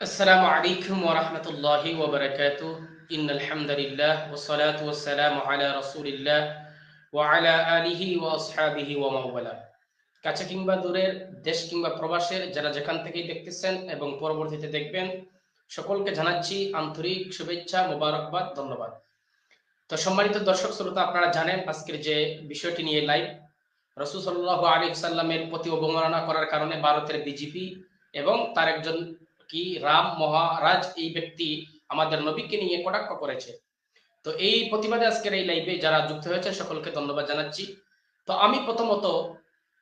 আসসালামু আলাইকুম ওয়া রাহমাতুল্লাহি ওয়া বারাকাতুহু। ইন্নাল হামদুলিল্লাহ ওয়া সলাতু ওয়া সালামু আলা রাসূলিল্লাহ ওয়া আলা আলিহি ওয়া আসহাবিহি কাছে কিংবা দূরের, দেশ কিংবা প্রবাসের, যারা যেখান থেকেই দেখতেছেন এবং পরবর্তীতে দেখবেন, সকলকে জানাচ্ছি আন্তরিক শুভেচ্ছা, মোবারকবাদ, ধন্যবাদ। তো সম্মানিত দর্শক শ্রোতা, আপনারা জানেন আজকের যে বিষয়টি নিয়ে লাইভ রসুল সাল্লাহ আলী সাল্লামের প্রতি অবমাননা করার কারণে ভারতের বিজেপি এবং তার একজন কি? রাম মহারাজ এই ব্যক্তি আমাদের নবীকে নিয়ে কটাক্ষ করেছে। তো এই প্রতিবাদে আজকের এই লাইভে যারা যুক্ত হয়েছে, সকলকে ধন্যবাদ জানাচ্ছি। তো আমি প্রথমত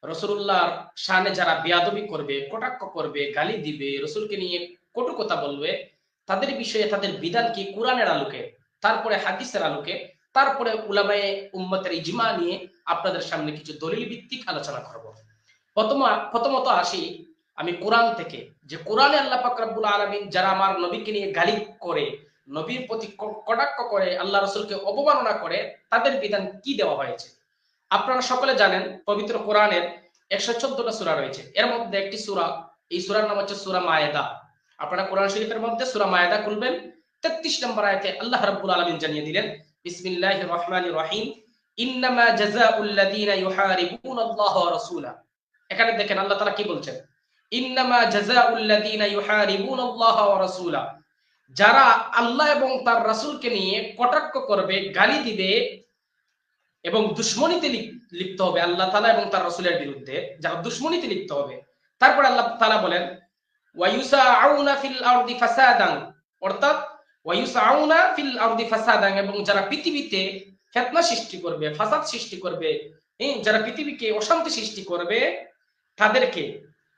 রসুল্লাহর শানে যারা বিয়াদবি করবে, কটাক্ষ করবে, গালি দিবে, রসুলকে নিয়ে কটু কথা বলবে, তাদের বিষয়ে তাদের বিধান কি? কোরআনের আলোকে, তারপরে হাদিসের আলোকে, তারপরে উলামায়ে উম্মতের ইজমা নিয়ে আপনাদের সামনে কিছু দলিল ভিত্তিক আলোচনা করব। প্রথম প্রথমত আসি আমি কোরআন থেকে, যে কোরআনে আল্লাহ পাক রব্বুল আলামিন যারা আমার নবীকে নিয়ে গালি করে, নবীর প্রতি কটাক্ষ করে, আল্লাহ রসুলকে অবমাননা করে, তাদের বিধান কি দেওয়া হয়েছে? আপনারা সকলে জানেন, পবিত্র কোরআনের একশো চোদ্দটা সূরা রয়েছে। এর মধ্যে একটি সূরা, এই সূরার নাম হচ্ছে সূরা মায়েদা। আপনারা কোরআন শরীফের মধ্যে সুরা মায়েদা খুলবেন, তেত্রিশ নম্বর আয়াতে আল্লাহ রাব্বুল আলামিন জানিয়ে দিলেন, বিসমিল্লাহির রহমানির রহিম, ইন্নামা জাযাউল লাযীনা ইউহারিবুনাল্লাহ ওয়া রাসূলা এখানে দেখেন আল্লাহ তাআলা কি বলছেন? ইন্নামা জাযাউল লাযীনা ইউহারিবুনাল্লাহ ওয়া রাসূলা যারা আল্লাহ এবং তার রাসূলকে নিয়ে কটাক্ষ করবে গালি দিবে এবং দুশ্মনীতে লিপ- লিপ্ত হবে আল্লাহ তাআলা এবং তার রাসূলের বিরুদ্ধে যারা দুশ্মনীতে লিপ্ত হবে তারপর আল্লাহ তাআলা বলেন ওয়ায়ুসাউনা ফিল আরদি ফাসাদান। অর্থাৎ ওয়ায়ুসাউনা ফিল আরদি ফাসাদান এবং যারা পৃথিবীতে ফিতনা সৃষ্টি করবে ফাসাদ সৃষ্টি করবে হ্যাঁ, যারা পৃথিবীকে অশান্তি সৃষ্টি করবে তাদেরকে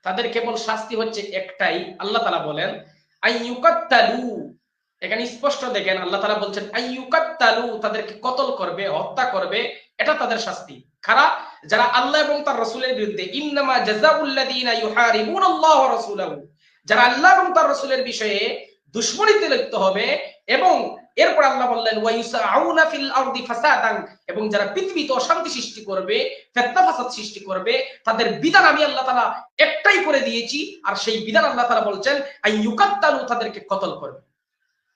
তাদের কেবল শাস্তি হচ্ছে একটাই, আল্লাহ তালা বলেন, আইয়ুকাত্তালু। এখানে স্পষ্ট দেখেন, আল্লাহ তালা বলছেন, আইয়ুকাত্তালু। তাদেরকে কতল করবে, হত্যা করবে, এটা তাদের শাস্তি। খারাপ যারা আল্লাহ এবং তার রসুলের বিরুদ্ধে, ইন্নামা জাযাউল্লাযীনা ইউহারিবুনাল্লাহ ওয়া রাসূলাহু। যারা আল্লাহ এবং তার রাসূলের বিষয়ে দুশমনীতে লিপ্ত হবে এবং এরপর আল্লাহ বললেন ওয়াইসাউনা ফিল আরদি ফাসাদান এবং যারা পৃথিবীতে অশান্তি সৃষ্টি করবে, ফিতনা ফাসাদ সৃষ্টি করবে, তাদের বিধান আমি আল্লাহ তাআলা একটাই করে দিয়েছি। আর সেই বিধান আল্লাহ তাআলা বলছেন আইয়ুকাত্তালু তাদেরকে কতল করবে?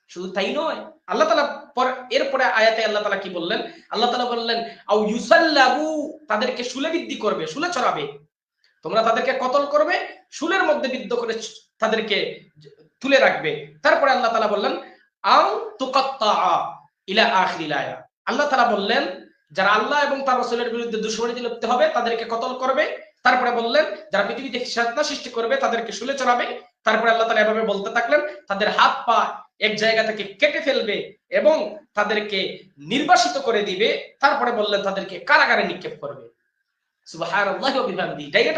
শুধু তাই নয়, আল্লাহ তাআলা পর, এরপরে আয়াতে আল্লাহ তাআলা কি বললেন? আল্লাহ তাআলা বললেন আউ ইউসাল্লাবু তাদেরকে শুলে বৃদ্ধি করবে, শুলে চড়াবে তোমরা তাদেরকে কতল করবে? শুলের মধ্যে বিদ্ধ করে তাদেরকে তুলে রাখবে। তারপরে আল্লাহ তাআলা বললেন আল্লাহ তাআলা বললেন, যারা আল্লাহ এবং তার রাসূলের বিরুদ্ধে দুশমনীতে লিপ্ত হবে, তাদেরকে কতল করবে? তারপরে বললেন, যারা পৃথিবীতে ফিতনা সৃষ্টি করবে, তাদেরকে শুলে চড়াবে। তারপরে আল্লাহ তাআলা এভাবে বলতে থাকলেন, তাদের হাত পা এক জায়গা থেকে কেটে ফেলবে এবং তাদেরকে নির্বাসিত করে দিবে। তারপরে বললেন, তাদেরকে কারাগারে নিক্ষেপ করবে।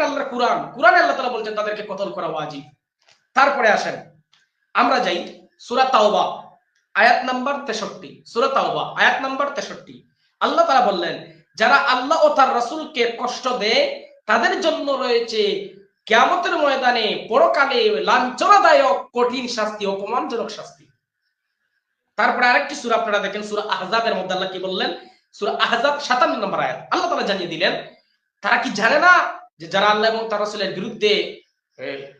আল্লাহর কুরআন। আল্লাহ তাআলা বলছেন, তাদেরকে কতল করা তারপরে আসেন, আমরা যাই সূরা তাওবা। আয়াত নাম্বার 63 সূরা তাওবা, আয়াত নাম্বার 63 আল্লাহ তাআলা বললেন, যারা আল্লাহ ও তার রাসূলকে কষ্ট দেয়, তাদের জন্য রয়েছে কিয়ামতের ময়দানে পরকালে লাঞ্ছনাদায়ক, কঠিন শাস্তি, অপমানজনক শাস্তি। তারপরে আরেকটি সূরা আপনারা দেখেন, সূরা আহজাবের মধ্যে আল্লাহ কি বললেন? সূরা আহজাব 57 নম্বর আয়াত। আল্লাহ তাআলা জানিয়ে দিলেন, তারা কি জানে না যে যারা আল্লাহ এবং তার রাসূলের বিরুদ্ধে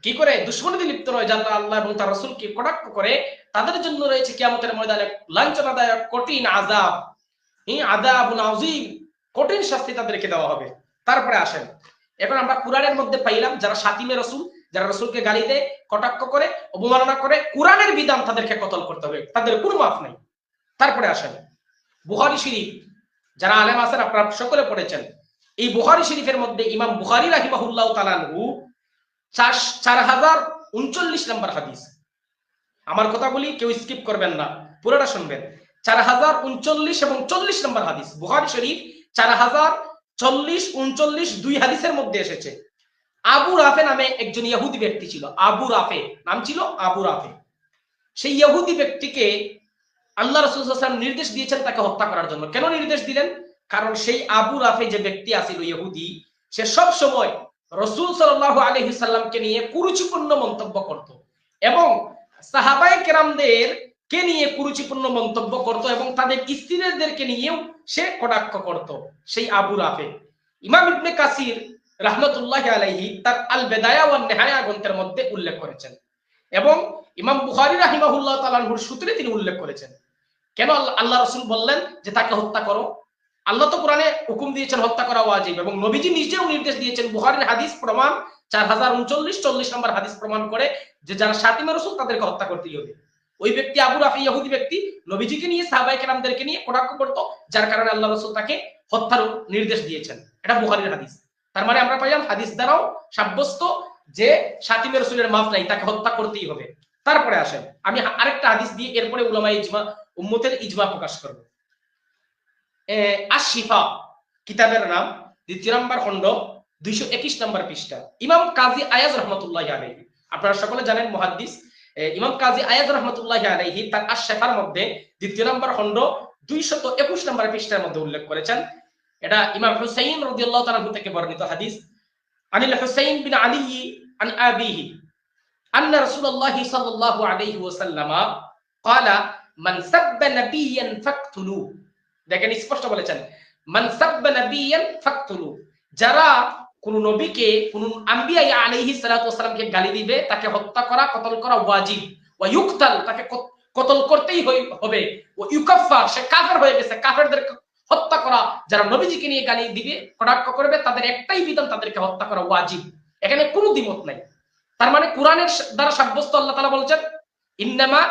কি করে? দুশ্মনীতে লিপ্ত নয় যারা আল্লাহ এবং তার রাসূলকে কটাক্ষ করে। তাদের জন্য রয়েছে কিয়ামতের ময়দানে লাঞ্ছনাদায়ক কঠিন আযাব। এই আযাবুন কঠিন শাস্তি তাদেরকে দেওয়া হবে। তারপরে আসেন। এখন আমরা কোরআনের মধ্যে পাইলাম, যারা সাতিমে রসুল, যারা রসুলকে গালি দেয়, কটাক্ষ করে, অবমাননা করে, কোরআনের বিধান তাদেরকে কতল করতে হবে, তাদের কোনো মাফ নাই। তারপরে আসেন। বুহারি শরীফ। যারা আলেম আছেন, আপনারা সকলে পড়েছেন। এই বুহারি শরীফের মধ্যে ইমাম বুহারি রাহিমাহুল্লাহ তালানহু চার চার হাজার নম্বর হাদিস। আমার কথাগুলি কেউ স্কিপ করবেন না, পুরোটা শুনবেন। চার হাজার উনচল্লিশ এবং চল্লিশ নম্বর হাদিস বুহারি শরীফ চার হাজার চল্লিশ, উনচল্লিশ দুই হাদিসের মধ্যে এসেছে। আবু রাফে নামে একজন ইহুদি ব্যক্তি ছিল, আবু রাফে, নাম ছিল আবু রাফে। সেই ইহুদি ব্যক্তিকে আল্লাহ রসুল নির্দেশ দিয়েছেন তাকে হত্যা করার জন্য। কেন নির্দেশ দিলেন? কারণ সেই আবু রাফে যে ব্যক্তি আছিল ইহুদি, সে সব সময় রসুল সাল্লাহ আলহি সাল্লামকে নিয়ে কুরুচিপূর্ণ মন্তব্য করত। এবং সাহাবাই কেরামদের কে নিয়ে কুরুচিপূর্ণ মন্তব্য করত এবং তাদের স্ত্রীদেরকে নিয়েও সে কটাক্ষ করত, সেই আবু রাফে। ইমাম ইবনে কাসির রাহমাতুল্লাহ আলাইহি তার আল বেদায়া ও নেহায়া গ্রন্থের মধ্যে উল্লেখ করেছেন। এবং ইমাম বুখারি রাহিমাহুল্লাহ তালানহুর সূত্রে তিনি উল্লেখ করেছেন। কেন আল্লাহ রসুল বললেন যে তাকে হত্যা করো? আল্লাহ তো কোরআনে হুকুম দিয়েছেন হত্যা করা ওয়াজিব এবং নবীজি নিজেও নির্দেশ দিয়েছেন বুখারীর হাদিস প্রমাণ চার হাজার উনচল্লিশ, চল্লিশ নম্বর হাদিস প্রমাণ করে যে যারা সাতিমা রসুল তাদেরকে হত্যা করতেই হবে ওই ব্যক্তি আবু রাফি ইহুদি ব্যক্তি, নবীজিকে নিয়ে সাহাবাই কেরামদেরকে নিয়ে কটাক্ষ করতো, যার কারণে আল্লাহ রসুল তাকে হত্যার নির্দেশ দিয়েছেন। এটা বুখারীর হাদিস। তার মানে আমরা পাইলাম হাদিস দ্বারাও সাব্যস্ত যে সাতিমে রসুলের মাফ নাই, তাকে হত্যা করতেই হবে। তারপরে আসেন, আমি আরেকটা হাদিস দিয়ে এরপরে উলামা ইজমা, উম্মতের ইজমা প্রকাশ করব। আশিফা কিতাবের নাম দ্বিতীয় নম্বর খণ্ড দুইশো একিশ নম্বর পৃষ্ঠা ইমাম কাজী আয়াজ রহমতুল্লাহ আলাইহি আপনারা সকলে জানেন মহাদ্দিস এ, ইমাম কাজী আয়াজ রহমতুল্লাহ আলাইহি তার আশাফার মধ্যে দ্বিতীয় নম্বর খণ্ড দুইশত একুশ নম্বর পৃষ্ঠার মধ্যে উল্লেখ করেছেন এটা ইমাম হুসাইন রাদিয়াল্লাহু তাআলা থেকে বর্ণিত হাদিস আনিল হুসাইন বিন আলী আন আবিহি أن رسول الله صلى الله عليه وسلم قال من سب نبيا فاقتلوه দেখেন, স্পষ্ট বলেছেন, মান সাব্বা নাবিয়ান ফাকতুলু। যারা কোন নবীকে, কোন আম্বিয়া আলাইহিস সালাতু ওয়াসালামকে গালি দিবে, তাকে হত্যা করা, কতল করা ওয়াজিব। ওয়া ইউকতাল, তাকে কতল করতেই হবে। ও ইউকাফফার, সে কাফের হয়ে গেছে, কাফেরদের হত্যা করা। যারা নবীজিকে নিয়ে গালি দিবে, কটাক্ষ করবে, তাদের একটাই বিধান, তাদেরকে হত্যা করা ওয়াজিব। এখানে কোনো দ্বিমত নাই। তার মানে কোরআনের দ্বারা সাব্যস্ত আল্লাহ তাআলা বলছেন, ইন্নামা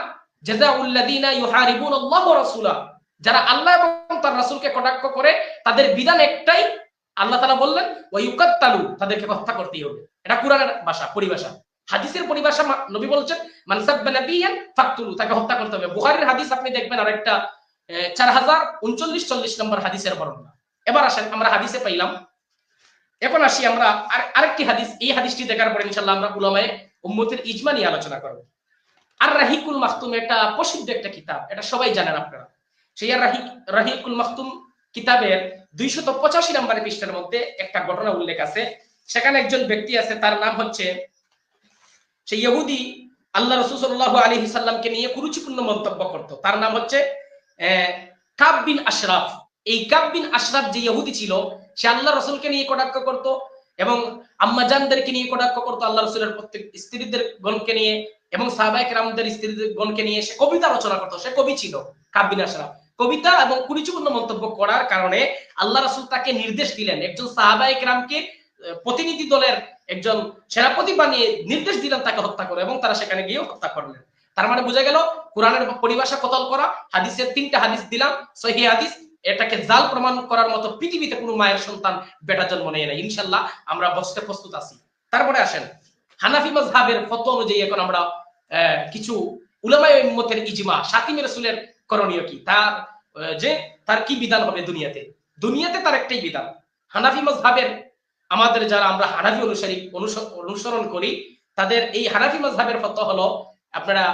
জাযাউল্লাযীনা ইউহারিবুন আল্লাহ ওয়া যারা আল্লাহ এবং তার রাসূলকে কটাক্ষ করে, তাদের বিধান একটাই, আল্লাহ তাআলা বললেন ওয়া ইউকাত্তালু তাদেরকে হত্যা করতেই হবে। এটা কোরআনের ভাষা, পরিভাষা। হাদিসের পরিভাষা নবী বলছেন মানসাব্বা নাবিয়ান ফাকতুলু তাকে হত্যা করতে হবে। বুখারীর হাদিস আপনি দেখবেন আরেকটা চার হাজার উনচল্লিশ চল্লিশ নম্বর হাদিসের বর্ণনা। এবার আসেন, আমরা হাদিসে পাইলাম। এখন আসি আমরা আর, আরেকটি হাদিস। এই হাদিসটি দেখার পরে ইনশাল্লাহ আমরা উলামায়ে উম্মতের ইজমা নিয়ে আলোচনা করব। আর রাহিকুল মাখতুম, এটা প্রসিদ্ধ একটা কিতাব। এটা সবাই জানেন আপনারা। সেই রাহিক রাহিকুল মাখতুম কিতাবের দুইশত পঁচাশি নম্বরের পৃষ্ঠার মধ্যে একটা ঘটনা উল্লেখ আছে। সেখানে একজন ব্যক্তি আছে, তার নাম হচ্ছে সেই ইহুদি, আল্লাহ রসুল সাল্লাহ আলী সাল্লামকে নিয়ে কুরুচিপূর্ণ মন্তব্য করত। তার নাম হচ্ছে কাব আশরাফ। এই কাব আশরাফ যে ইহুদি ছিল, সে আল্লাহ রসুলকে নিয়ে কটাক্ষ করত এবং আম্মাজানদেরকে নিয়ে কটাক্ষ করতো আল্লাহ রসুলের প্রত্যেক স্ত্রীদের গণকে নিয়ে এবং সাহাবাই রামদের স্ত্রীদের গণকে নিয়ে। সে কবিতা রচনা করতো, সে কবি ছিল কাব বিন আশরাফ। কবিতা এবং কুরুচিপূর্ণ মন্তব্য করার কারণে আল্লাহ রসুল তাকে নির্দেশ দিলেন। একজন সাহাবাই কেরামকে প্রতিনিধি দলের একজন সেনাপতি বানিয়ে নির্দেশ দিলেন তাকে হত্যা করে এবং তারা সেখানে গিয়ে হত্যা করলেন। তার মানে বোঝা গেল, কোরআনের পরিভাষা কতল করা, হাদিসের তিনটা হাদিস দিলাম, সহি হাদিস, এটাকে জাল প্রমাণ করার মতো পৃথিবীতে কোনো মায়ের সন্তান বেটা জন্ম নেয় না ইনশাল্লাহ আমরা বসতে প্রস্তুত আছি। তারপরে আসেন, হানাফি মাজহাবের ফতোয়া অনুযায়ী এখন আমরা কিছু উলামায়ে উম্মতের ইজমা সাতিমের রাসূলের করণীয় কি? তার যে তার কি বিধান হবে দুনিয়াতে? দুনিয়াতে তার একটাই বিধান। হানাফি মাজহাবের আমাদের যারা আমরা হানাফি অনুসারী অনুসরণ করি, তাদের এই হানাফি মাজহাবের ফতোয়া হলো, আপনারা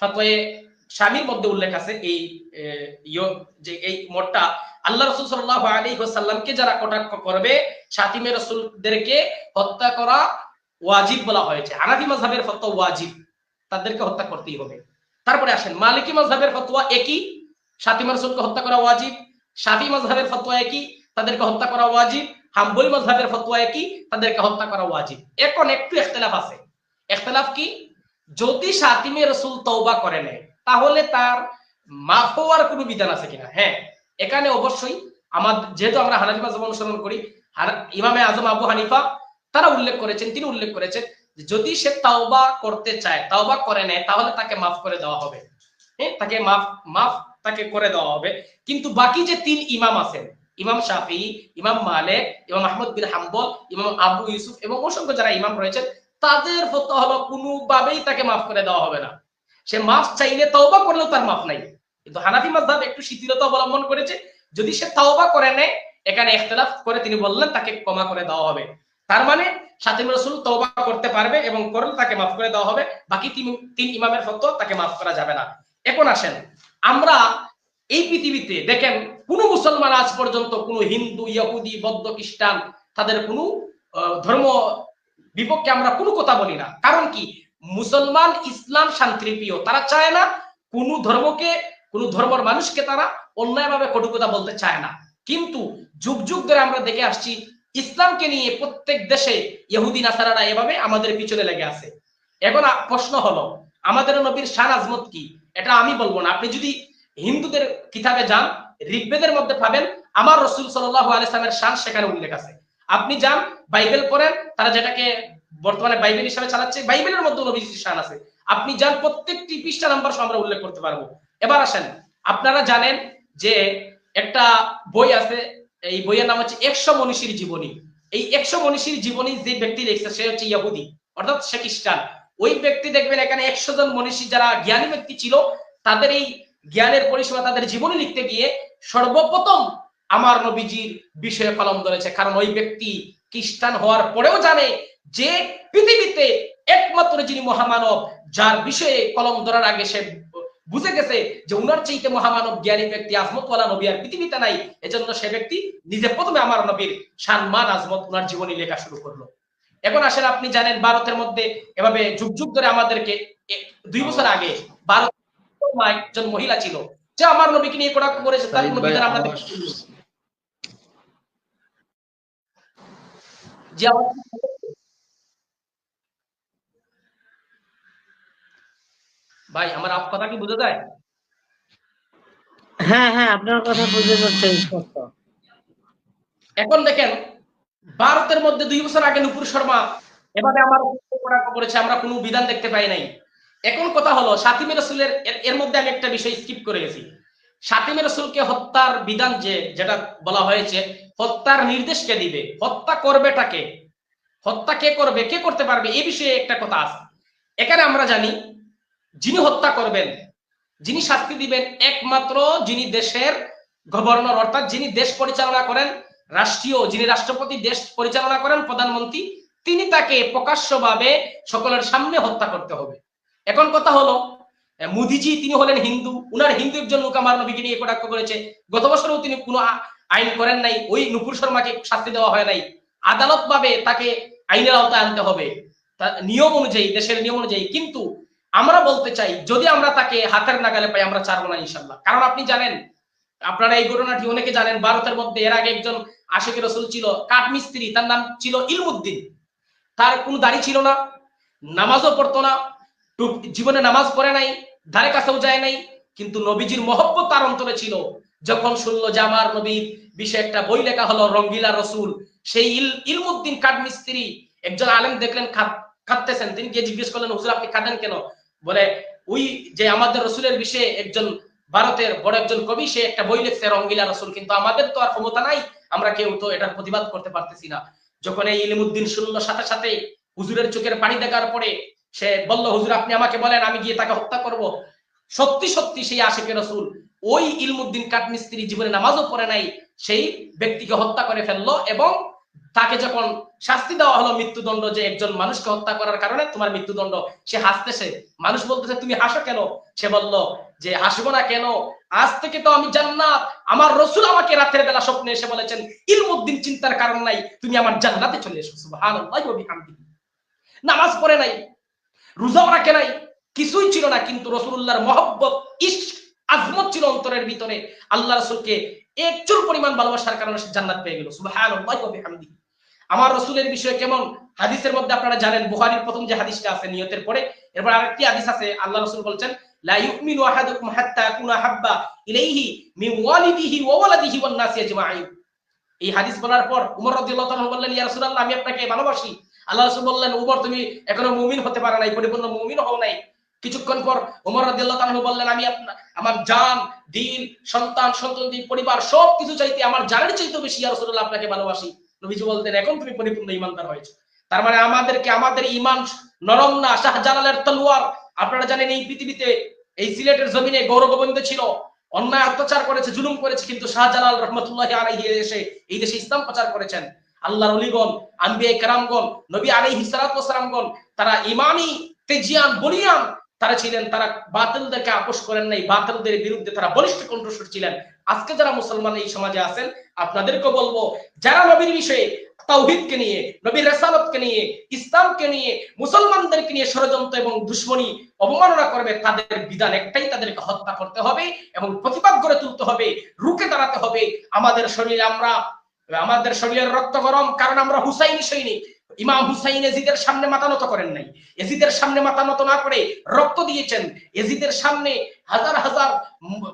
ফতোয়ে স্বামীর মধ্যে উল্লেখ আছে, এই যে এই মোটটা আল্লাহ রসুল সাল্লাহ আলী সাল্লামকে যারা কটাক্ষ করবে সাতিমে রসুলদেরকে হত্যা করা ওয়াজিব বলা হয়েছে। হানাফি মাজহাবের ফতোয়া ওয়াজিব। তাদেরকে হত্যা করতেই হবে। তারপরে আসেন, মালিকি মাজহাবের ফতোয়া একই সাতিমা রসুলকে হত্যা করা ওয়াজিব শাফি মাজহাবের ফতোয়া একই, তাদেরকে হত্যা করা ওয়াজিব, হাম্বলি মাজহাবের ফতোয়া একই, তাদেরকে হত্যা করা ওয়াজিব। এখন একটু ইখতিলাফ আছে। ইখতিলাফ কি? যদি সাতিমে রসুল তওবা করে নেয়, তাহলে তার মাফ হওয়ার কোনো বিধান আছে কিনা? হ্যাঁ এখানে অবশ্যই আমার, যেহেতু আমরা হানাফি মাজহাব অনুসরণ করি ইমামে আজম আবু হানিফা, তারা উল্লেখ করেছেন, তিনি উল্লেখ করেছেন যদি সে তাওবা করতে চায়, তাওবা করে নেয়, তাহলে তাকে মাফ করে দেওয়া হবে। হ্যাঁ তাকে মাফ মাফ তাকে করে দেওয়া হবে। কিন্তু বাকি যে তিন ইমাম আছেন, ইমাম শাফি, ইমাম মালিক, ইমাম আহমদ বিন হাম্বল, ইমাম আবু ইউসুফ এবং অসংখ্য যারা ইমাম রয়েছেন, তাদের ফতোয়া হলো কোনোভাবেই তাকে মাফ করে দেওয়া হবে না। সে মাফ চাইলে তাওবা করলেও তার মাফ নাই। কিন্তু হানাফি মাযহাব একটু শিথিলতা অবলম্বন করেছে। যদি সে তাওবা করে নেয়, এখানে ইখতিলাফ করে তিনি বললেন তাকে ক্ষমা করে দেওয়া হবে। তার মানে সাতিম রসুল তওবা করতে পারবে এবং করলে তাকে মাফ করে দেওয়া হবে। বাকি তিন তিন ইমামের ফতোয়া তাকে মাফ করা যাবে না। এখন আসেন, আমরা এই পৃথিবীতে দেখেন, কোন মুসলমান আজ পর্যন্ত কোনো হিন্দু, ইহুদি, বৌদ্ধ, খ্রিস্টান, তাদের কোনো ধর্ম বিপক্ষে আমরা কোনো কথা বলি না। কারণ কি? মুসলমান ইসলাম শান্তিপ্রিয়। তারা চায় না কোন ধর্মকে, কোন ধর্মের মানুষকে তারা অন্যায়ভাবে কটু কথা বলতে চায় না। কিন্তু যুগ যুগ ধরে আমরা দেখে আসছি ইসলামকে নিয়ে প্রত্যেক দেশে ইহুদি, নাসারারা এভাবে আমাদের পিছনে লেগে আছে। এখন প্রশ্ন হলো, আমাদের নবীর শান আজমত কি? এটা আমি বলব না। আপনি যদি হিন্দুদের কিতাবে যান, ঋগ্বেদের মধ্যে পাবেন, আমার রসুল সাল্লাহ আলাইসলামের শান সেখানে উল্লেখ আছে। আপনি যান, বাইবেল পড়েন, তারা যেটাকে বর্তমানে বাইবেল হিসাবে চালাচ্ছে, বাইবেলের মধ্যে নবীজির শান আছে। আপনি যান, প্রত্যেকটি পৃষ্ঠা নাম্বার আমরা উল্লেখ করতে পারব। এবার আসেন, আপনারা জানেন যে একটা বই আছে এই বইয়ের নাম হচ্ছে একশো মনীষীর জীবনী। এই একশো মনীষীর জীবনী যে ব্যক্তি লিখছে সে হচ্ছে ইয়াহুদি অর্থাৎ সে খ্রিস্টান। ওই ব্যক্তি দেখবেন এখানে একশো জন মনীষী যারা জ্ঞানী ব্যক্তি ছিল, তাদের এই জ্ঞানের পরিসীমা তাদের জীবনী লিখতে গিয়ে সর্বপ্রথম আমার নবীজির বিষয়ে কলম ধরেছে। কারণ ওই ব্যক্তি খ্রিস্টান হওয়ার পরেও জানে যে পৃথিবীতে একমাত্র যিনি মহামানব, যার বিষয়ে কলম ধরার আগে সে বুঝে গেছে যে উনার চাইতে মহামানব জ্ঞানী ব্যক্তি আজমতওয়ালা নবী আর পৃথিবীতে নাই এজন্য সে ব্যক্তি নিজে প্রথমে আমার নবীর সম্মান আজমত উনার জীবনী লেখা শুরু করল। এখন আসেন আপনি জানেন ভারতের মধ্যে এভাবে যুগ যুগ ধরে আমাদেরকে দুই বছর আগে ভারত একজন মহিলা ছিল যে আমার নবীকে নিয়ে কোটা করেছে তার নবী দ্বারা আমরা যে ভাই আমার কথা কি বুঝে যায়? হ্যাঁ হ্যাঁ আপনার কথা বুঝে যাচ্ছে এখন দেখেন ভারতের মধ্যে দুই বছর আগে নুপুর শর্মা এভাবে আমার করেছে আমরা কোনো বিধান দেখতে পাই নাই। এখন কথা হলো সাতিমে রসুলের এর মধ্যে আমি একটা বিষয় স্কিপ করে গেছি। সাতিমে রসুলকে হত্যার বিধান যে যেটা বলা হয়েছে হত্যার নির্দেশ কে দিবে? হত্যা করবেটাকে হত্যা কে করবে? কে করতে পারবে? এই বিষয়ে একটা কথা আছে। এখানে আমরা জানি যিনি হত্যা করবেন, যিনি শাস্তি দিবেন, একমাত্র যিনি দেশের গভর্নর, অর্থাৎ যিনি দেশ পরিচালনা করেন, রাষ্ট্রীয়, যিনি রাষ্ট্রপতি দেশ পরিচালনা করেন, প্রধানমন্ত্রী, তিনি তাকে প্রকাশ্যভাবে সকলের সামনে হত্যা করতে হবে। এখন কথা হলো, মোদিজি তিনি হলেন হিন্দু, উনার হিন্দু একজন লোক আমার নবীকে নিয়ে কটাক্ষ করেছে। গত বছরও তিনি কোনো আইন করেন নাই, ওই নুপুর শর্মাকে শাস্তি দেওয়া হয় নাই। আদালত ভাবে তাকে আইনের আওতায় আনতে হবে। নিয়ম অনুযায়ী, দেশের নিয়ম অনুযায়ী, কিন্তু আমরা বলতে চাই, যদি আমরা তাকে হাতের নাগালে পাই, আমরা চারবো না ইনশাল্লাহ কারণ আপনি জানেন, আপনারা এই ঘটনাটি অনেকে জানেন, ভারতের মধ্যে এর আগে একজন আশেকের রসুল ছিল, কাঠমিস্ত্রি, তার নাম ছিল ইলমুদ্দিন। তার কোনো দাড়ি ছিল না, নামাজও পড়তো না জীবনে নামাজ পড়ে নাই, ধারে কাছেও যায় নাই, কিন্তু নবীজির মহব্বত তার অন্তরে ছিল। যখন শুনল যে আমার নবীর বিষয়ে একটা বই লেখা হলো, রঙ্গিলা রসুল, সেই ইল, ইলমুদ্দিন কাঠমিস্ত্রি, একজন আলেম দেখলেন কাঁদতেছেন। তিনি গিয়ে জিজ্ঞেস করলেন, হুজুর, আপনি কাঁদেন কেন? বলে, ওই যে আমাদের রসুলের বিষয়ে একজন ভারতের বড় একজন কবি, সে একটা বই লিখছে, রঙ্গিলা রসুল। কিন্তু আমাদের তো আর ক্ষমতা নাই, আমরা কেউ তো এটার প্রতিবাদ করতে পারতেছি না। যখন এই ইলিমুদ্দিন শুনলো সাথে সাথে হুজুরের চোখের পানি দেখার পরে সে বলল, হুজুর, আপনি আমাকে বলেন, আমি গিয়ে তাকে হত্যা করব। সত্যি সত্যি সেই আশেকে রসুল ওই ইলমুদ্দিন কাঠমিস্ত্রি জীবনে নামাজও পড়ে নাই, সেই ব্যক্তিকে হত্যা করে ফেলল এবং তাকে যখন শাস্তি দেওয়া হলো মৃত্যুদণ্ড যে একজন মানুষকে হত্যা করার কারণে, তোমার মৃত্যুদণ্ড, সে হাসতেছে। মানুষ বলতেছে, তুমি হাসো কেন? সে বলল যে, হাসবো না কেন? আজ থেকে তো আমি জান্নাত। আমার রসুল আমাকে রাতের বেলা স্বপ্নে এসে বলেছেন, ইলমুদ্দিন চিন্তার কারণ নাই, তুমি আমার জান্নাতে চলে এসো। নামাজ পড়ে নাই রোজাও রাখে নাই, কিছুই ছিল না। কিন্তু রসুল্লাহর মহব্বত ইস আজমত ছিল অন্তরের ভিতরে। আল্লাহ রসুলকে একচুর পরিমাণ ভালোবাসার কারণে সে জান্নাত পেয়ে গেল। আমার রসুলের বিষয়ে কেমন হাদিসের মধ্যে আপনারা জানেন? বুহারির প্রথম যে হাদিসটা আছে নিয়তের পরে। এরপর আরেকটি হাদিস আছে, আল্লাহ রসুল বলছেন এই হাদিস বলার বললেন আমি আপনাকে ভালোবাসি। আল্লাহ বললেন, উমর, তুমি এখনও মুমিন হতে পারো নাই, পরিপূর্ণ মুমিন হও নাই। কিছুক্ষণ পর উমর রাদিয়াল্লাহু তাআলা বললেন, আমি আমার জান, দিন, সন্তান, সন্ততি, পরিবার সব কিছু চাইতে আমার জানের চাইতে বেশি, ইয়া রাসূলুল্লাহ, আপনাকে ভালোবাসি। নবীজি বলতেন, এখন তুমি পরিপূর্ণ ইমানদার হয়েছে। তার মানে আমাদেরকে, আমাদের ইমান নরম না, শাহজালালের তলোয়ার। আপনারা জানেন, এই পৃথিবীতে এই সিলেটের জমিনে গৌরগোবিন্দ ছিল। অন্যায় অত্যাচার করেছে, জুলুম করেছে, কিন্তু শাহজালাল রহমতুল্লাহ আলাইহি এসে এই দেশে ইসলাম প্রচার করেছেন। আল্লাহর অলিগণ আম্বিয়া কেরামগণ নবী আলাইহি সালাতু ওয়াসালামগণ, তারা ইমানি, তেজিয়ান বলিয়ান তারা ছিলেন, তারা বাতিলদেরকে আপোষ করেন নাই, বাতিলদের বিরুদ্ধে তারা বলিষ্ঠ কণ্ঠস্বর ছিলেন। আজকে যারা মুসলমান এই সমাজে আছেন আপনাদেরকে বলব, যারা নবীর বিষয়ে তাওহিদকে নিয়ে, নবীর রেসালতকে নিয়ে, ইসলামকে নিয়ে, মুসলমানদেরকে নিয়ে ষড়যন্ত্র এবং দুশ্মনী অবমাননা করবে, তাদের বিধান একটাই, তাদেরকে হত্যা করতে হবে এবং প্রতিবাদ গড়ে তুলতে হবে, রুখে দাঁড়াতে হবে। আমাদের শরীরে আমরা, আমাদের শরীরের রক্ত গরম, কারণ আমরা হুসাইনি সৈনিক। ইমাম হুসাইন এজিদের সামনে মাথা নত করেন নাই। এজিদের সামনে মাথা নত না করে রক্ত দিয়েছেন। এজিদের সামনে হাজার হাজার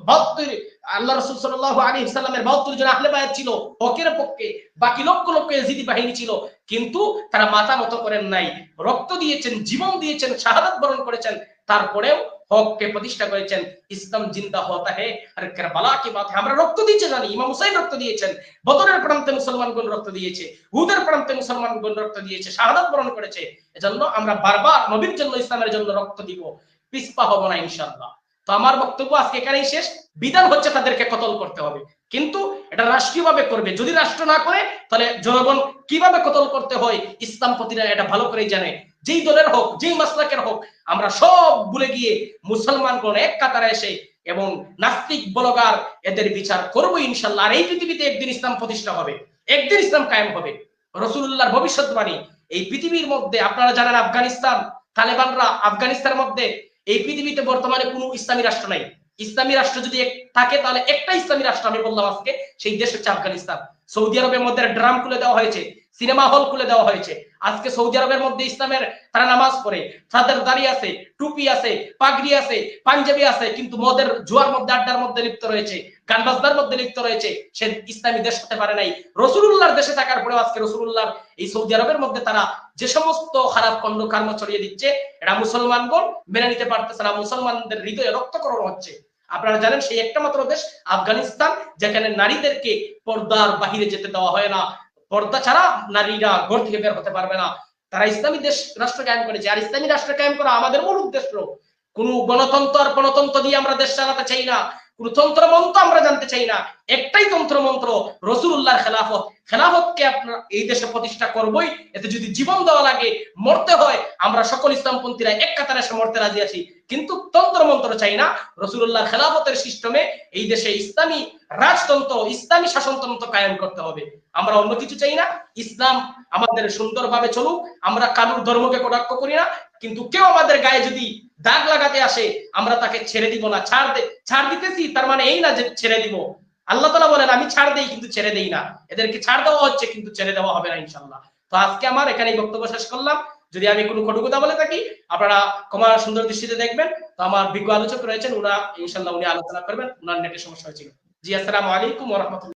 বাহাত্তর, আল্লাহ রসুল সাল্লাহ আলী ইসলামের বাহাত্তর জন আহলে বায়াত ছিল হকের পক্ষে, বাকি লক্ষ লক্ষ এজিদি বাহিনী ছিল, কিন্তু তারা মাথা নত করেন নাই। রক্ত দিয়েছেন, জীবন দিয়েছেন, শাহাদাত বরণ করেছেন, তারপরেও হককে প্রতিষ্ঠা করেছেন, ইসলাম জিন্দা হতা হে। আর কেরবালা কি বাত আমরা রক্ত দিয়েছে জানি, ইমাম হুসাইন রক্ত দিয়েছেন, বদরের প্রান্তে মুসলমানগণ রক্ত দিয়েছে, হুদের প্রান্তে মুসলমানগণ রক্ত দিয়েছে, শাহাদাত বরণ করেছে। এজন্য আমরা বারবার নবীর জন্য, ইসলামের জন্য রক্ত দিব, পিসপা হব না ইনশাআল্লাহ। তো আমার বক্তব্য আজকে এখানেই শেষ। বিধান হচ্ছে তাদেরকে কতল করতে হবে। কিন্তু এটা রাষ্ট্রীয়ভাবে করবে। যদি রাষ্ট্র না করে, তাহলে জনগণ কীভাবে কতল করতে হয় ইসলামপতিরা এটা ভালো করেই জানে। যেই দলের হোক, যেই মাসলাকের হোক, আমরা সব ভুলে গিয়ে মুসলমানগণ এক কাতারে এসে এবং নাস্তিক বলগার এদের বিচার করব ইনশাল্লাহ। আর এই পৃথিবীতে একদিন ইসলাম প্রতিষ্ঠা হবে, একদিন ইসলাম কায়েম হবে। রসুল্লাহর ভবিষ্যৎবাণী, এই পৃথিবীর মধ্যে, আপনারা জানেন আফগানিস্তান, তালেবানরা আফগানিস্তানের মধ্যে, এই পৃথিবীতে বর্তমানে কোনো ইসলামী রাষ্ট্র নাই। ইসলামী রাষ্ট্র যদি থাকে, তাহলে একটা ইসলামী রাষ্ট্র আমি বললাম আজকে, সেই দেশ হচ্ছে আফগানিস্তান। সৌদি আরবের মধ্যে ড্রাম খুলে দেওয়া হয়েছে, সিনেমা হল খুলে দেওয়া হয়েছে। আজকে সৌদি আরবের মধ্যে ইসলামের তারা নামাজ পড়ে, তাদের দাড়ি আছে, টুপি আছে, পাগড়ি আছে, পাঞ্জাবি আছে, কিন্তু মদের জুয়ার মধ্যে, আড্ডার মধ্যে লিপ্ত রয়েছে গান বাজনার মধ্যে লিপ্ত রয়েছে, সে ইসলামী দেশ হতে পারে নাই। রসুল্লাহর দেশে থাকার পরেও আজকে রসুল্লাহর এই সৌদি আরবের মধ্যে তারা যে সমস্ত খারাপ কর্ম ছড়িয়ে দিচ্ছে এটা মুসলমানগণ মেনে নিতে পারতেছে না, মুসলমানদের হৃদয়ে রক্তকরণ হচ্ছে। আপনারা জানেন সেই একটা মাত্র দেশ, আফগানিস্তান, যেখানে নারীদেরকে পর্দার বাহিরে যেতে দেওয়া হয় না। পর্দা ছাড়া নারীরা ঘর থেকে বের হতে পারবে না। তারা ইসলামী দেশ রাষ্ট্র কায়েম করেছে। আর ইসলামী রাষ্ট্র কায়েম করা আমাদের মূল উদ্দেশ্য। কোন গণতন্ত্র আর গণতন্ত্র দিয়ে আমরা দেশ চালাতে চাই না। আমরা জানতে চাই না। একটাই খেলাফত। খেলাফতকে আপনার এই দেশে প্রতিষ্ঠা করবই। এতে যদি জীবন দেওয়া লাগে, মরতে হয়, আমরা সকল ইসলামপন্থীরা এক কাতারে এসে মরতে রাজি আছি। কিন্তু চাই না। খেলাফতের সিস্টেমে এই দেশে ইসলামী রাজতন্ত্র, ইসলামী শাসনতন্ত্র কায়েম করতে হবে। আমরা অন্য কিছু চাই না। ইসলাম আমাদের সুন্দরভাবে চলুক। আমরা কারুর ধর্মকে কটাক্ষ করি না। কিন্তু কেউ আমাদের গায়ে যদি দাগ লাগাতে আসে, আমরা তাকে ছেড়ে দিব না। ছাড় ছাড় দিতেছি, তার মানে এই না যে ছেড়ে দিব। আল্লাহ তালা বলেন, আমি ছাড় দেই, কিন্তু ছেড়ে দেই না। এদেরকে ছাড় দেওয়া হচ্ছে, কিন্তু ছেড়ে দেওয়া হবে না ইনশাল্লাহ তো আজকে আমার এখানে এই বক্তব্য শেষ করলাম। যদি আমি কোনো কটুকতা বলে থাকি, আপনারা ক্ষমা সুন্দর দৃষ্টিতে দেখবেন। তো আমার বিজ্ঞ আলোচক রয়েছেন উনা ইনশাল্লাহ উনি আলোচনা করবেন, উনার নেটের সমস্যা হয়েছিল। জি, আসসালামু আলাইকুম রাহমাতুল্লাহ।